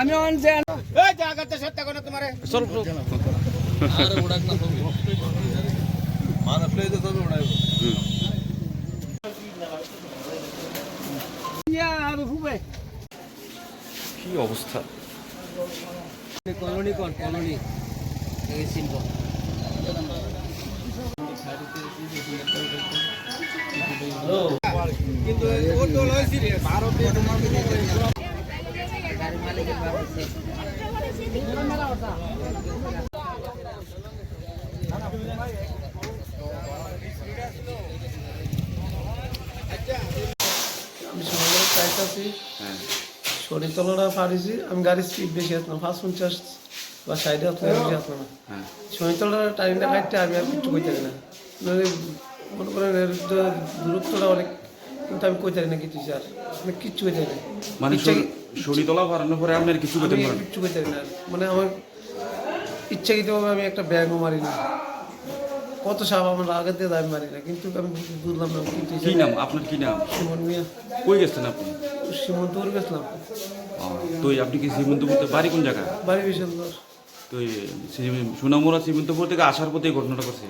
আমি অন যে চল চল। ইয়া আর হুবে কি অবস্থা কলোনি কোন কলোনি এই সিম্পল কিন্তু ও তো লয় সিরিয়াস ভারতে গাড়ি মালিকের বাবা আমি সকালে চাইতেছি শরীর তলাটা পারিছি আমি গাড়ির স্পিড বেশি আসলাম পাঁচ পঞ্চাশ বা সাইডে আসলাম বেশি আসলাম না। হ্যাঁ। শরীর তলাটা টাইমটা কাটতে আমি আর কিচ্ছু কইতে পারি না। মনে করেন এর যে দূরত্বটা অনেক কিন্তু আমি কইতে না কিছু স্যার। আমি কিচ্ছু কইতে না। মানে ইচ্ছা- শরীরতলা পরে আপনার কিছু আমি পারেন কিচ্ছু কইতে না মানে আমার ইচ্ছাকৃতভাবে আমি একটা ব্যাগও মারি না। কত সাপ আমার আগে দিয়ে আমি মারি না কিন্তু আমি বুঝলাম না কিন্তু কি নাম? আপনার কি নাম? সুমন মিয়া। কই গেছেন আপনি? সীমন্তপুর গেছিলাম। তো আপনি কি শ্রীমন্তপুর বাড়ি কোন জায়গা? বাড়ি বিশাল তো সোনামুড়া শ্রীমন্তপুর থেকে আসার পথে ঘটনাটা করছে